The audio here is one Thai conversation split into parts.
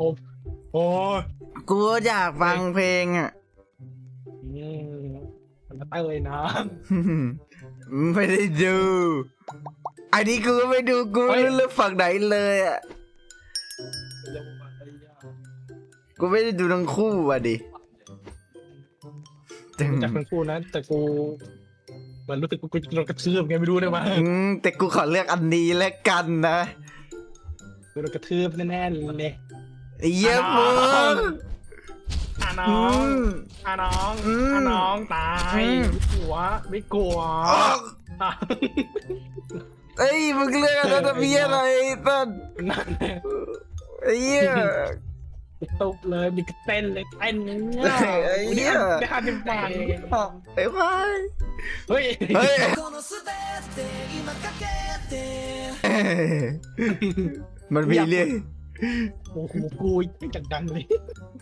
โอ้โอ้ยกูอยากฟังเพลงอะอืมมันจะเตยนะไม่ได้ดู อันนี้กูก็ไม่ดูกูเฮ้ไม่ยรู้เรื่องฝั่งไหนเลยอะเร็วมาไอ้ยากูไม่ได้ดูทั้งคู่อะดิแต่จากทั้งคู่นะแต่กูเหมันรู้สึกกูกูโดนกระทืบไงไม่รู้ได้ไหมอืมแต่กูขอเลือกอันนี้แล้วกันนะโดนกระทืบแน่ๆเลยไอ้ เยี่ยมมึง อ่ะน้ อื อง ม อ่ะน้อง อืม อ่ะน้องตาย อืม ไม่กลัวไม่กลัว อ้าว อ่ะ เอ้ยมึงเลือกอันนั้นจะมีอะไรต้น นั่นแหละ ไอ้เหี้ย ตุบเลยมีกระเต้นเลยเต้นอย่างเงี้ย ไอ้เหี้ย ได้ห้าสิบบาท ไอ้ควาย เฮ้ย เฮ้ย このステップ今かけて มันมีเรื่อง โอ้โหกูจังดังเลย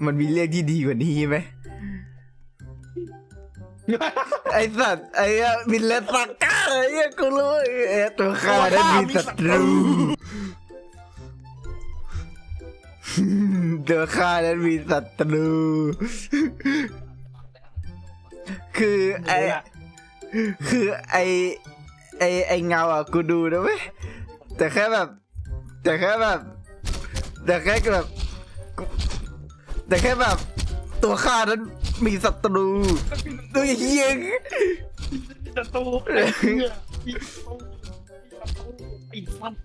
มันมีเรื่องที่ดีกว่านี้ไหมไอ้สัตว์ไอ้เหี้ยมินเลสซักก้าไอ้เหี้ยกูรู้ไอ้ตัวข้านั้นมีศัตรูตัวข้านั้นมีศัตรู คือไอคือไอไอไอเงาอะกูดูนะเว้ยแต่แค่แบบ แต่แค่แบบ แต่แค่แบบแต่แค่แบบ ตัวข้านั้นมีศัตรูตัวเฮียจะตูไอ้เหี้ยไอ้สัตว์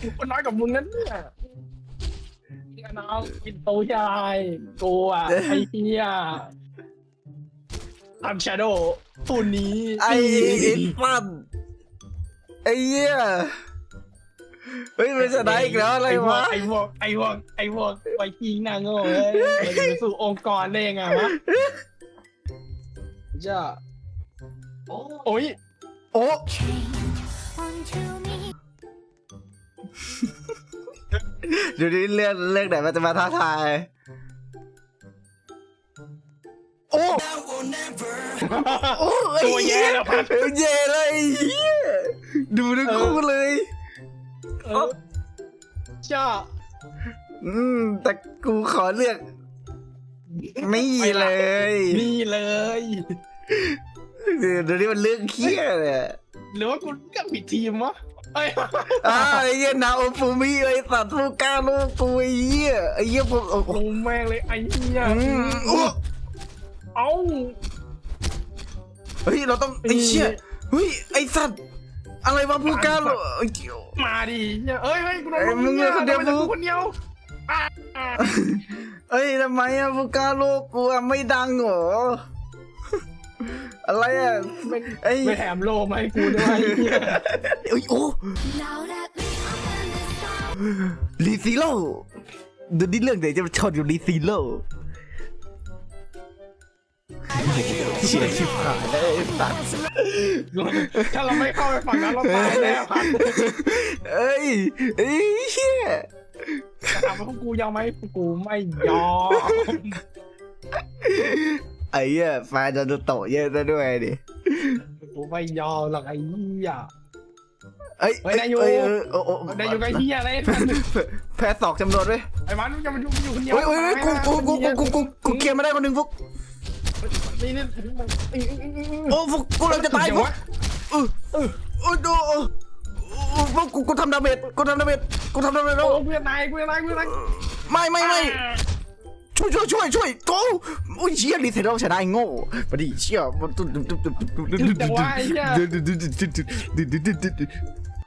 กูก็น้อยกับมึงนั่นเนี่ยเนี่ยน้องกินโตใหญ่กูอะไอ้เหี้ยทำชาโดว์ตัวนี้ไอไอ้ฟันไอ้เหี้ย เฮ้ยมันชนะอีกแล้วอะไรวะไอ้พวกไอ้พวกไอ้พวกไวกิ้งนางโง่เอ้ยมันจะไปสู่องค์กรได้ยังไงวะจ้าโอ้ยโอ้เดี๋ยวนี้เรื่องเรื่องไหนมันจะมาท้าทายโอ้โอ้ไอ้ตัวแย่แล้วพัดเออแย่เลยไอ้เหี้ยดูทั้งคู่เลย เออจ้าอืม แต่กูขอเลือก นี่เลย นี่เลยเดี๋ยวเดี๋ยวนี้มันเรื่องเครียดเลยหรือว่ากูก็ผิดทีมวะเอ้ยอ่าไอ้เหี้ยนาโอฟูมิไอ้สัตว์ผู้กล้าโลกกูไอ้เหี้ยไอ้เหี้ยผมโอ้โหลงแม่งเลยไอ้เหี้ยอืมโอ้เอ้าเฮ้ยเราต้องไอ้เชี่ยเฮ้ยไอ้สัตว์ อะไรวะผู้กล้าโลกเอ้ย มาดิเนี่ยเอ้ยเฮ้ยกูโดนเอ้ยมึงเนี่ยคนเดียว ทำไมแต่กูคนเดียวอะอะเอ้ยทำไมอะผู้กล้าโลกกูอะไม่ดังเหรอ อะไรอะไม่ไอ้ยไม่แถมโลมาให้กูด้วยไอ้เหี้ยเอ้ยโอ้ Now let me open this door ลีซีโร่ดูนี่เรื่องไหนจะมาชนอยู่ลีซีโร่ เฉียดชิบหายเลยไอ้สัตว์ถ้าเราไม่เข้าไปฝั่งนั้นเราตายแล้วครับเอ้ยเอ้ยเชี่ยถามว่าพวกกูยอมไหมพวกกูไม่ยอมไอ้เหี้ยแฟนจะโตะเยอะซะด้วยดิกูไม่ยอมหรอกไอ้เหี้ยเอ้ยเฮ้ยนายอยู่เอ้ยอยู่ไอ้เหี้ยอะไรแพ้สอกจำนวนด้ยไอ้มันมันจะมาอยู่อยู่คนเดียวเฮ้ยเฮ้ยกูกูกูกูกูกูเคลียร์ไม่ได้คนหนึ่งฟุก นี่นี่โอ้ฟุกกูเราจะตายฟุกเออเออโอ้ดูเออฟุกกูกูทำดาเมจกูทำดาเมจกูทำดาเมจแล้วโอ้กูจะตายกูจะตายกูจะตายไม่ไม่ไม่ช่วยช่วยช่วยช่วยกูอุ้ยเชี่ยรีเซ็ตเราชนะไอ้โง่พอดีเชี่ยมันตุ๊ดตุ๊ดตุ๊ดตุ๊ดตุ๊ดตุ๊ดตุ๊ด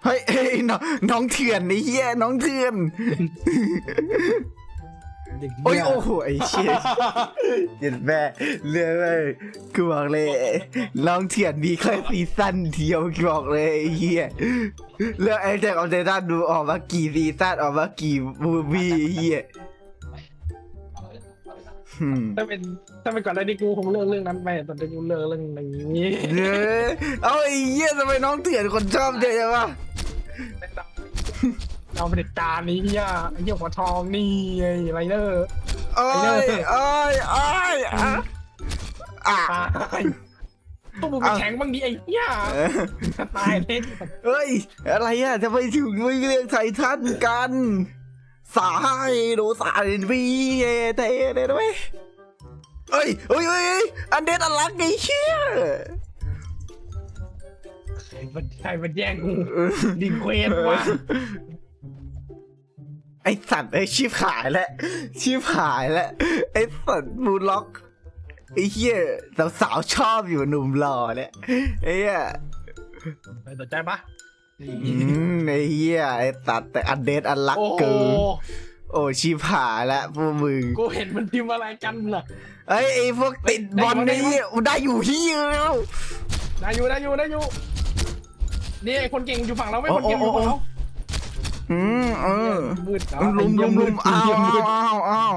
เฮ้ยเฮ้ยน้องน้องเถื่อนไอ้เหี้ยน้องเถื่อน โอ้ยโอ้โหไอ้เชี่ยเห็นแม่เรื่องเลยกูบอกเลยน้องเถื่อนมีแค่ซีซั่นเดียวกูบอกเลยไอ้เฮียเรื่องไอ้แจ็คออฟเดตันดูออกมากี่ซีซั่นออกมากี่มูวี่ไอ้เฮียอืม ถ้าเป็นถ้าเป็นก่อนหน้านี้กูคงเลิกเรื่องนั้นไปตอนนี้กูเลิกเรื่องนี้เนอเอาไอ้เหี้ยทำไมน้องเถื่อนคนชอบเยอะจังวะ เอาเผด็จการนี้เนี่ยไอ้เหี้ยหัวทองนี่ไอ้ไรเดอร์โอ้ยโอ้ยโอ้ยอะอะ ตายพวกมึงไปแข่งบ้างดิไอ้เหี้ยเออตายเลยเฮ้ย อะไรอะทำไมถึงไม่เรียกไททันกัน สายดูสายวีเอเตเดด้วยเอ้ยเอ้ยเอ้ยเอ้ยอันเดดอลักไอ้เชี่ยใครมันใครมันแย่งกูดิงเควสว่ะไอสัตว์ไอชิบหายแล้วชิบหายแล้วไอสัตว์บูล็อกไอเหี้ยสาวๆชอบอยู่หนุ่มหล่อเนี่ยไอ้เหี้ยสนใจปะอืมไอเหี้ยไอสัตว์แต่อันเดดอลักโอ้โหเกินโอ้ชิบหายแล้วพวกมึงกูเห็นมันพิมพ์อะไรกันล่ะไอ้ไอ้พวกติดบอลได้นี่ไหมได้อยู่ที่แล้วได้อยู่ ได้อยู่ได้อยู่นี่ไอ้คนเก่งอยู่ฝั่งเราไม่คนเก่งอยู่ฝั่งเรา อืมเออมืดลุมลุมลุมอ้าวมืดอ้าวอ้าว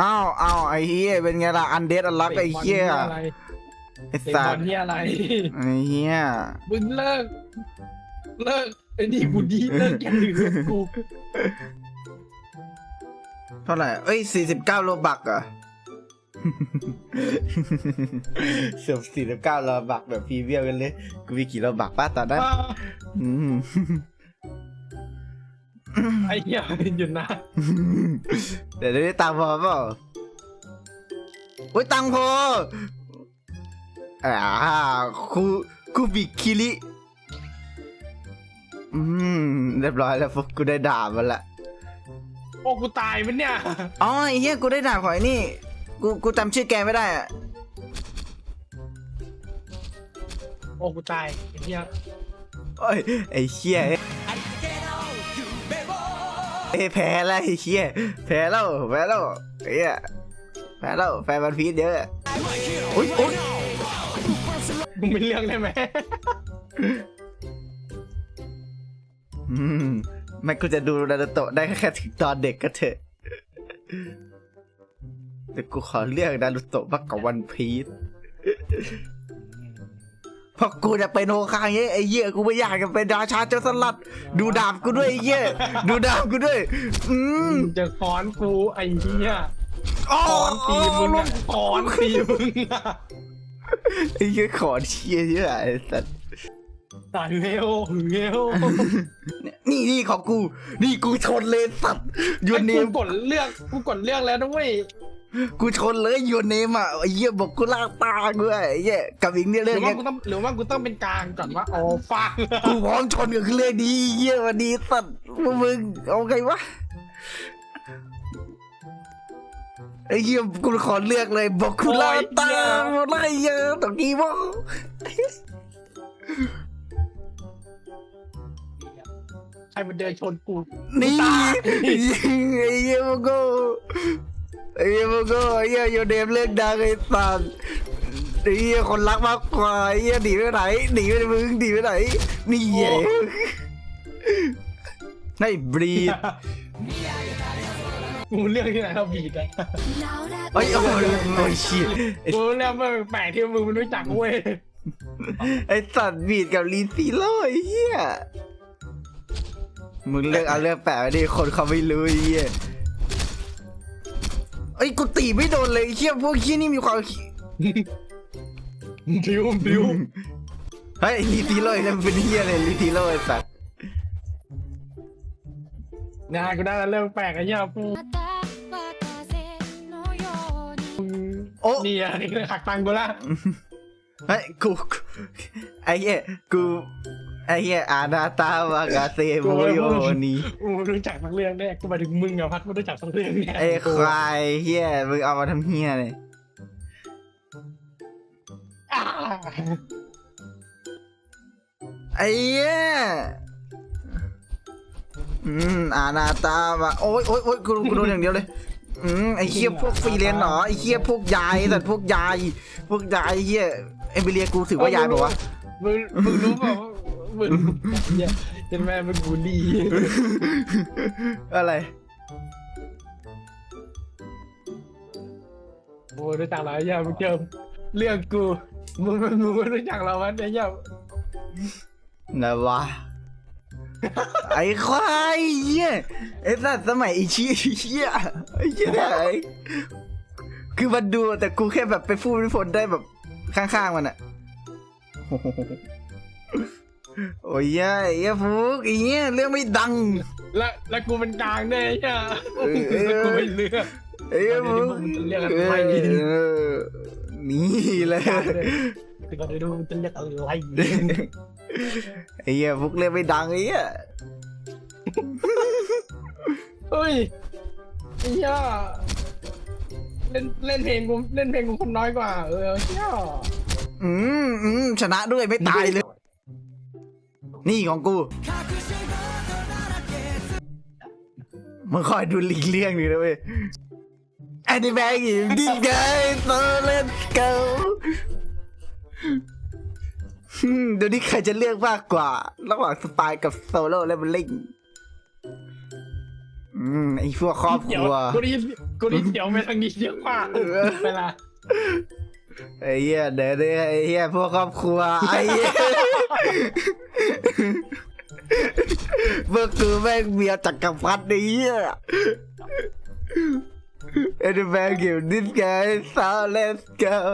อ้าวอ้าวไอ้เหี้ยเป็นไงล่ะอันเดดอลักไอ้เหี้ยอะไรไอ้เตะสับอตลว์เหียอะไรไอ้เหี้ยมึงเลิก เลิกไอ้นี่กูดีเลิกอย่างอื่นกับกูเท่าไหร่เอ้ยสี่สิบเก้าโลบักเหรอะเสือสี่สิบเก้าโลบักแบบพรีเวียมกันเลย กูมีกี่โลบักป้าตอนนั้นอ่าอืม ไอ้เหี้ยหยุดนะเดี๋ยวได้ตังค์พอเปล่าโอ้ยตังค์พออ่าคูคูบิคิริอืมเรียบร้อยแล้วพวกกูได้ดาบมันละโอ้กูตายมันเนี่ยอ๋อไอ้เหี้ยกูได้ดาบของไอ้นี่ กูกูจำชื่อแกไม่ได้อะโอ้กูตายไอ้เหี้ย โอ้ยไอ้เหี้ย เอ้ยแพ้แล้วไอ้เหี้ยแพ้แล้วแพ้แล้วไอ้เหี้ยแพ้แล้วแฟนมันพีดเยอะโอ้ยโอ้ยมึงเป็นเรื่องได้ไหมอืมไม่กูจะดูนารูโตะได้แค่ถึงตอนเด็กก็เถอะแต่กูขอเลือกนารูโตะมากกว่าวันพีซ เพราะกูจะเป็นโฮคางเงี้ยไอ้เหี้ยกูไม่อยากจะเป็นราชาเจ้าสลัด ดูดาบกูด้วยไอ้เหี้ยดูดาบกูด้วย อืมมึงจะค้อนกูไอ้เหี้ยอ๋อค้อนตีมึงอะค้อนตีมึงอะไอ้เหี้ยขอเชียร์เยอะไอ้สัสตายเร็วเร็วนี่นี่ของกู นี่กูชนเลยสัตว์ยูไอ้เนกูมกดเลือกกูกดเลือกแล้วนะเว้ย กูชนเลยยูเนมอะไอ้เหี้ยบอกกูลากตากูไอ้เหี้ยกับอีกเนี่ยหเรื่รือองว่าเนี้ยกูต้องหรือว่ากูต้องเป็นกลางก่อนว่าอ๋อฟังกูพร้อมชนกับเรื่องนี้เหี้ยวันนี้สัตว์พวกมึงเอาไงวะไอ้เหี้ยกูขอเลือกเลยบอกกูลากตาอะไรเยอะตรงนี้วะใครมันเดินชนกูนี่ไอ้เหี้ยมึงก็ ไอ้เหี้ยมึงก็ไอ้เหี้ยยูเนมเรื่องดังไอ้สัตว์ไอ้เหี้ยคนรักมากกว่าไอ้เหี้ยหนีไปไหนหนีไปไหนมึงหนีไปไหนนี่ไงให้บรีดกูเลือกที่ไหนเราบีดอะ Now that เอ้ยโอ้ยโอ้ยชิตกูเลือกมันแปลกที่มึงไม่รู้จักเว้ยไอสัตว์บีดกับลีซีโร่ไอ้เหี้ยมึงเลือกเอาเลือกแปะไว้ดิคนเขาไม่รู้ไอ้เหี้ย ไอ้กูตีไม่โดนเลยเฮียพวกเฮียนี่มีความบิวบิวเฮ้ยลีทีโร่จะเป็นเฮียเลยลีทีโร่อ้สัตว์งานกูได้แล้วเรื่องแปลกไอ้ย่าปูโอ้นี่อะนี่คือหักตังกูละเฮ้ยกูไอ้เหี้กู ไอ้เหี้ยอานาตาวากาเซโมโยนี่กูไม่รู้จักทั้งเรื่องแน่กูหมายถึงมึงอะพัดไม่รู้จักทั้งเรื่องเนี่ยไอ้ควายเหี้ยมึงเอามาทำเหี้ยเลยอ่าไอ้เหี้ยอืมอานาตามาโอ้ยโอ้ยโอ้ยกูกูโดนอย่างเดียวเลยอืมไอ้เหี้ยพวกฟรีเลนซ์เหรอไอ้เหี้ยพวกยายแต่พวกยาย พวกยายไอ้เหี้ยเอมิเลียกูถือว่ายายบอกว่าวะมึงมึงรู้เปล่า ว่ามึงเนี่ยเป็นแม่มึงบูลลี่อะไร โอ้ยรู้จักเราไอ้เหี้ยมึงเจอเรื่องกูมึงมึงมึงไม่รู้จักเราวะไอ้เหี้ยนะวะ ไอ้ควายเหี้ยไอ้สัตว์สมัยไอ้ชี้เหี้ยไอ้เหี้ยเนี่ยไอ้คือมันดูแต่กูแค่แบบไปพูดไปผลได้แบบข้างๆมันอะ โอ้โหโอ้ยเหี้ยไอ้เหี้ยฟุกไอ้เหี้ยเรื่องไม่ดัง แล้วแล้วกูเป็นกลางด้วยไอ้เหี้ยแล้วกูไม่เลือกเอ้ยเอามึงเดี๋ยวมึงจะเรียกอะไรเออนี่เลยคือก่อนดูมันจะเรียกอะไรไอ้เหี้ยพวกเล่นไม่ดังไอ้เหี้ยเฮ้ยไอ้เหี้ยเล่นเล่นเพลงกูเล่นเพลงกูคนน้อยกว่า เออเหี้ย อืมอืมชนะด้วยไม่ตายเลย นี่ของกู มึงคอยดูลีกเลี่ยงดีนะเว้ยแอนนี่แบงอยู่ดีไงโซเลนเกลเดี๋ยวนี้ใครจะเลือกมากกว่า ระหว่างสปายกับโซโล่และมันลิงอืมไอ้พวกครอบคเดี๋ยวรัวกูได้ยินกูได้ยินเดี๋ยวไปทางนี้เยอะมากเวลา ไอ้เหี้ยเดี๋ยวนี้ไอ้เหี้ยพวกครอบครัวไอ้เหี้ยเมื่อคือแม่งเมียจักรพรรดิไอ้เหี้ยเอ็นแบงอยู่นิดไงสาวเลสเกล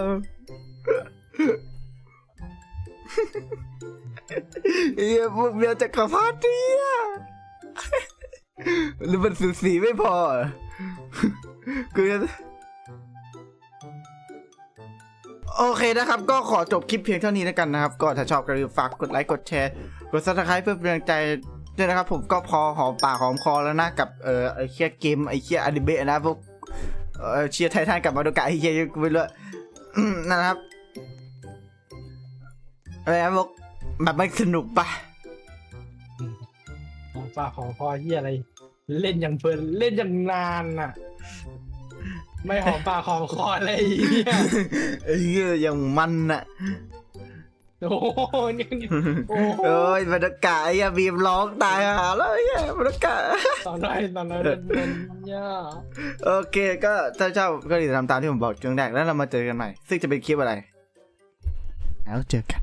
ไอ้เหี้ยพวกเมียจักรพรรดิอะหรือมันสูสีไม่พอ กูจะ โอเคนะครับ ก็ขอจบคลิปเพียงเท่านี้แล้วกันนะครับ ก็ถ้าชอบก็อย่าลืมฝากกดไลค์กดแชร์กดซับสไครป์เพื่อเป็นกำลังใจด้วยนะครับ ผมก็พอหอมปากหอมคอแล้วนะกับเออไอเคียเกมไอเคียอนิเมะนะพวกเออเชียร์ไททันกับมาโดกะไอเคียกูไม่รู้นั่นนะครับอะไรนะพวกแบบไม่สนุกปะของฝากของคอเหี้ยอะไร เล่นอย่างเพลินเล่นอย่างนานน่ะ ไม่หอมปากหอมคออะไรไอ้เหี้ยไอ้เหี้ยอย่างมันอะโอ้โหนี่โอ้โหโอ้ยมาโดกะไอ้เหี้ยบีมร้องตายหาแล้วไอ้เหี้ยมาโดกะตอนนั้นตอนนั้นเป็นเป็นย่าโอเคก็ถ้าชอบก็อย่าลืมทำตามที่ผมบอกช่วงแรกแล้วเรามาเจอกันใหม่ ซึ่งจะเป็นคลิปอะไร แล้วเจอกัน